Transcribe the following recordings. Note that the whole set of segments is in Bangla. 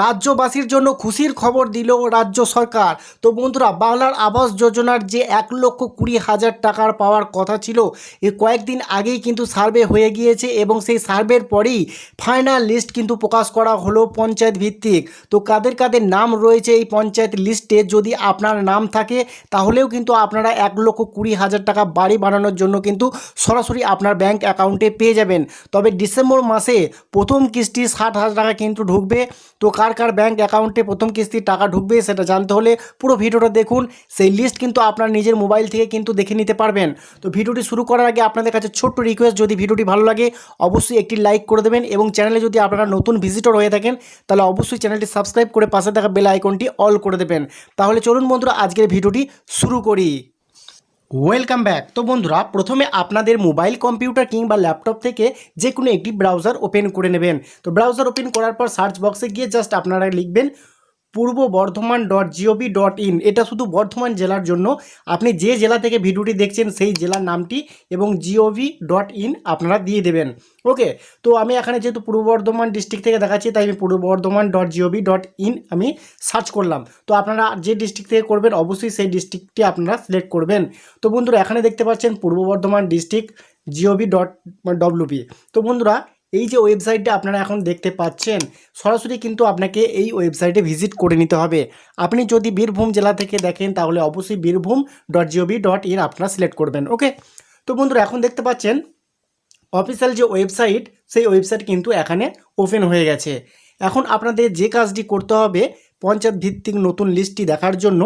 রাজ্যবাসীর জন্য খুশির খবর দিল রাজ্য সরকার। তো বন্ধুরা, বাংলার আবাস যোজনার যে এক লক্ষ কুড়ি হাজার টাকার পাওয়ার কথা ছিল, এ কয়েকদিন আগেই কিন্তু সার্ভে হয়ে গিয়েছে এবং সেই সার্ভের পরেই ফাইনাল লিস্ট কিন্তু প্রকাশ করা হলো পঞ্চায়েত ভিত্তিক। তো কাদের কাদের নাম রয়েছে এই পঞ্চায়েত লিস্টে যদি আপনার নাম থাকে, তাহলেও কিন্তু আপনারা এক লক্ষ কুড়ি হাজার টাকা বাড়ি বানানোর জন্য কিন্তু সরাসরি আপনার ব্যাংক অ্যাকাউন্টে পেয়ে যাবেন। তবে ডিসেম্বর মাসে প্রথম কিস্তি ষাট হাজার টাকা কিন্তু ঢুকবে। তো কার কার ব্যাংক অ্যাকাউন্টে প্রথম কিস্তির টাকা ঢুকবে সেটা জানতে হলে পুরো ভিডিওটা দেখুন। সেই লিস্ট কিন্তু আপনার নিজের মোবাইল থেকে কিন্তু দেখে নিতে পারবেন। তো ভিডিওটি শুরু করার আগে আপনাদের কাছে ছোট্ট রিকোয়েস্ট যদি ভিডিওটি ভালো লাগে, অবশ্যই একটি লাইক করে দেবেন এবং চ্যানেলে যদি আপনারা নতুন ভিজিটর হয়ে থাকেন, তাহলে অবশ্যই চ্যানেলটি সাবস্ক্রাইব করে পাশে থাকা বেল আইকনটি অল করে দেবেন। তাহলে চলুন বন্ধুরা, আজকের ভিডিওটি শুরু করি। ওয়েলকাম ব্যাক তো বন্ধুরা, প্রথমে আপনাদের মোবাইল কম্পিউটার কিংবা ল্যাপটপ থেকে যে কোনো একটি ব্রাউজার ওপেন করে নেবেন। তো ব্রাউজার ওপেন করার পর সার্চ বক্সে গিয়ে জাস্ট আপনারা লিখবেন Purba Bardhaman dot GOV dot in এটা শুধু বর্ধমান জেলার জন্য। আপনি যে জেলা থেকে ভিডিওটি দেখছেন, সেই জেলার নামটি এবং জিওভি ডট ইন আপনারা দিয়ে দেবেন। ওকে, তো আমি এখানে যেহেতু পূর্ব বর্ধমান ডিস্ট্রিক্ট থেকে দেখাচ্ছি, তাই আমি Purba Bardhaman dot GOV dot in আমি সার্চ করলাম। তো আপনারা যে ডিস্ট্রিক্ট থেকে করবেন, অবশ্যই সেই ডিস্ট্রিক্টটি আপনারা সিলেক্ট করবেন। তো বন্ধুরা, এখানে দেখতে পাচ্ছেন Purba Bardhaman district GOV dot WP তো বন্ধুরা এই যে ওয়েবসাইটটা আপনারা এখন দেখতে পাচ্ছেন, সরাসরি কিন্তু আপনাকে এই ওয়েবসাইটে ভিজিট করে নিতে হবে। আপনি যদি বীরভূম জেলা থেকে দেখেন, তাহলে অবশ্যই Birbhum dot GOV dot in আপনারা সিলেক্ট করবেন ওকে তো বন্ধুরা, এখন দেখতে পাচ্ছেন অফিসিয়াল যে ওয়েবসাইট সেই ওয়েবসাইট কিন্তু এখানে ওপেন হয়ে গেছে। এখন আপনাদের যে কাজটি করতে হবে, পঞ্চায়েত ভিত্তিক নতুন লিস্টটি দেখার জন্য,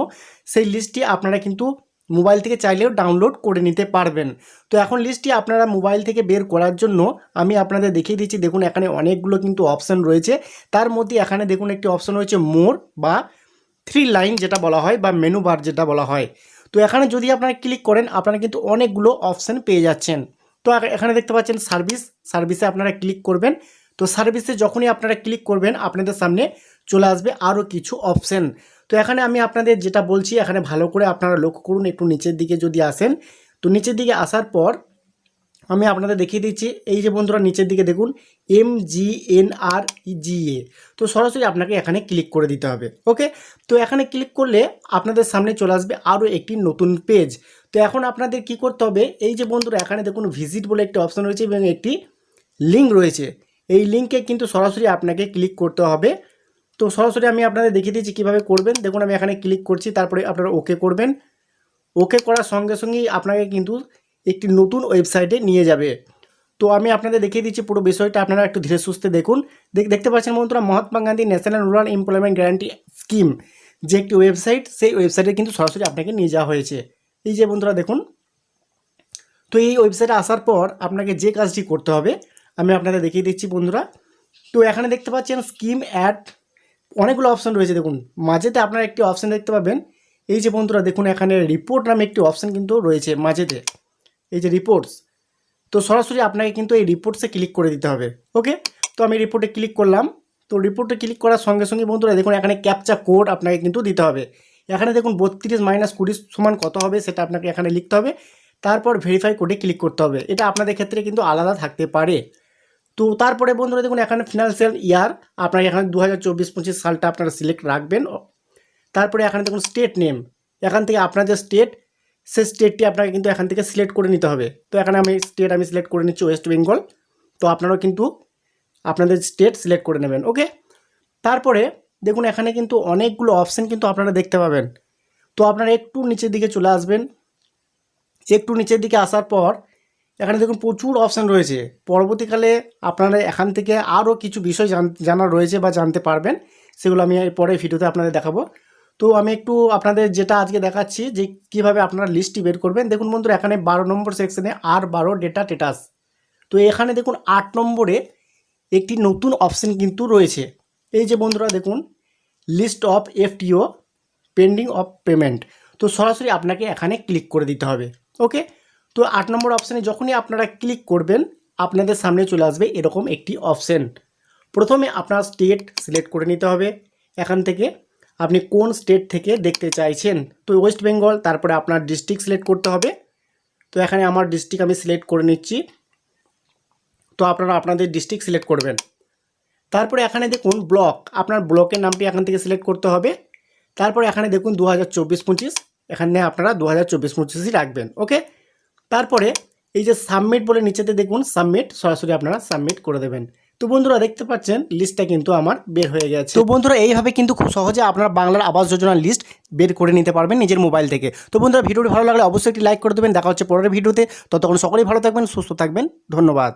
সেই লিস্টটি আপনারা কিন্তু মোবাইল থেকে চাইলেও ডাউনলোড করে নিতে পারবেন। তো এখন লিস্টটি আপনারা মোবাইল থেকে বের করার জন্য আমি আপনাদের দেখিয়ে দিচ্ছি। দেখুন, এখানে অনেকগুলো কিন্তু অপশান রয়েছে। তার মধ্যে এখানে দেখুন, একটি অপশান রয়েছে মোর বা থ্রি লাইন যেটা বলা হয় বা মেনু বার যেটা বলা হয়। তো এখানে যদি আপনারা ক্লিক করেন, আপনারা কিন্তু অনেকগুলো অপশান পেয়ে যাচ্ছেন। তো এখানে দেখতে পাচ্ছেন সার্ভিস সার্ভিসে আপনারা ক্লিক করবেন। তো সার্ভিসে যখনই আপনারা ক্লিক করবেন, আপনাদের সামনে চলে আসবে আরও কিছু অপশান তো এখানে আমি আপনাদের যেটা বলছি, এখানে ভালো করে আপনারা লক্ষ্য করুন, একটু নিচের দিকে যদি আসেন। তো নিচের দিকে আসার পর আমি আপনাদের দেখিয়ে দিচ্ছি, এই যে বন্ধুরা নিচের দিকে দেখুন এম জি এন আর জি এ তো সরাসরি আপনাকে এখানে ক্লিক করে দিতে হবে ওকে তো এখানে ক্লিক করলে আপনাদের সামনে চলে আসবে আরও একটি নতুন পেজ তো এখন আপনাদের কি করতে হবে, এই যে বন্ধুরা এখানে দেখুন ভিজিট বলে একটি অপশন রয়েছে এবং একটি লিঙ্ক রয়েছে। এই লিঙ্কে কিন্তু সরাসরি আপনাকে ক্লিক করতে হবে। তো সরাসরি আমি আপনাদের দেখিয়ে দিচ্ছি কীভাবে করবেন। দেখুন, আমি এখানে ক্লিক করছি, তারপরে আপনারা ওকে করবেন। ওকে করার সঙ্গে সঙ্গেই আপনাকে কিন্তু একটি নতুন ওয়েবসাইটে নিয়ে যাবে। তো আমি আপনাদের দেখিয়ে দিচ্ছি পুরো বিষয়টা, আপনারা একটু ধীরে সুস্থে দেখুন। দেখ- দেখতে পাচ্ছেন বন্ধুরা, Mahatma Gandhi national rural employment guarantee scheme যে একটি ওয়েবসাইট সেই ওয়েবসাইটে কিন্তু সরাসরি আপনাকে নিয়ে যাওয়া হয়েছে। এই যে বন্ধুরা, দেখুন। তো এই ওয়েবসাইটে আসার পর আপনাকে যে কাজটি করতে হবে আমি আপনাদের দেখিয়ে দিচ্ছি বন্ধুরা। তো এখানে দেখতে পাচ্ছেন স্কিম অ্যাড অনেকগুলো অপশান রয়েছে। দেখুন, মাঝেতে আপনারা একটি অপশান দেখতে পাবেন। এই যে বন্ধুরা, দেখুন এখানে রিপোর্ট নামে একটি অপশান কিন্তু রয়েছে মাঝেতে। এই যে রিপোর্টস তো সরাসরি আপনাকে কিন্তু এই রিপোর্টসে ক্লিক করে দিতে হবে। ওকে তো আমি রিপোর্টে ক্লিক করলাম। তো রিপোর্টে ক্লিক করার সঙ্গে সঙ্গে বন্ধুরা, দেখুন এখানে ক্যাপচা কোড আপনাকে কিন্তু দিতে হবে। এখানে দেখুন বত্রিশ মাইনাস কুড়ি সমান কত হবে সেটা আপনাকে এখানে লিখতে হবে। তারপর ভেরিফাই কোডে ক্লিক করতে হবে। এটা আপনাদের ক্ষেত্রে কিন্তু আলাদা থাকতে পারে। তো তারপরে বন্ধুরা দেখুন, এখানে ফিনান্সিয়াল ইয়ার আপনাকে এখানে দু হাজার চব্বিশ, পঁচিশ সালটা আপনারা সিলেক্ট রাখবেন। তারপরে এখানে দেখুন স্টেট নেম এখান থেকে আপনার যে স্টেট সে স্টেটটি আপনাকে কিন্তু এখান থেকে সিলেক্ট করে নিতে হবে। তো এখানে আমি স্টেট আমি সিলেক্ট করে নিচ্ছি ওয়েস্ট বেঙ্গল তো আপনারাও কিন্তু আপনাদের স্টেট সিলেক্ট করে নেবেন ওকে তারপরে দেখুন, এখানে কিন্তু অনেকগুলো অপশান কিন্তু আপনারা দেখতে পাবেন। তো আপনারা একটু নিচের দিকে চলে আসবেন। একটু নিচের দিকে আসার পর এখানে দেখুন প্রচুর অপশান রয়েছে। পরবর্তীকালে আপনারা এখান থেকে আরও কিছু বিষয় জান- রয়েছে বা জানতে পারবেন, সেগুলো আমি পরে ভিডিওতে আপনাদের দেখাবো। তো আমি একটু আপনাদের যেটা আজকে দেখাচ্ছি যে কীভাবে আপনারা লিস্টটি বের করবেন। দেখুন বন্ধুরা, এখানে বারো নম্বর সেকশনে আর বারো ডেটা টেটাস তো এখানে দেখুন আট নম্বরে একটি নতুন অপশন কিন্তু রয়েছে। এই যে বন্ধুরা, দেখুন list of FTO pending of payment তো সরাসরি আপনাকে এখানে ক্লিক করে দিতে হবে। ওকে তো আট নম্বর অপশানে যখনই আপনারা ক্লিক করবেন, আপনাদের সামনে চলে আসবে এরকম একটি অপশান প্রথমে আপনার স্টেট সিলেক্ট করে নিতে হবে। এখান থেকে আপনি কোন স্টেট থেকে দেখতে চাইছেন? তো ওয়েস্ট বেঙ্গল তারপরে আপনার ডিস্ট্রিক্ট সিলেক্ট করতে হবে। তো এখানে আমার ডিস্ট্রিক্ট আমি সিলেক্ট করে নিচ্ছি। তো আপনারা আপনাদের ডিস্ট্রিক্ট সিলেক্ট করবেন। তারপরে এখানে দেখুন ব্লক আপনার ব্লকের নামটি এখান থেকে সিলেক্ট করতে হবে। তারপরে এখানে দেখুন দু হাজার এখানে আপনারা দু হাজার রাখবেন ওকে তারপরে এই যে সাবমিট বলে নিচেতে দেখুন সাবমিট সরাসরি আপনারা সাবমিট করে দেবেন। তো বন্ধুরা দেখতে পাচ্ছেন লিস্টটা কিন্তু আমার বের হয়ে গেছে। তো বন্ধুরা এইভাবে কিন্তু খুব সহজে আপনারা বাংলার আবাস যোজনার লিস্ট বের করে নিতে পারবেন নিজের মোবাইল থেকে। তো বন্ধুরা ভিডিওটি ভালো লাগলে অবশ্যই একটি লাইক করে দেবেন। দেখা হচ্ছে পরের ভিডিওতে। ততক্ষণ সকলেই ভালো থাকবেন, সুস্থ থাকবেন। ধন্যবাদ।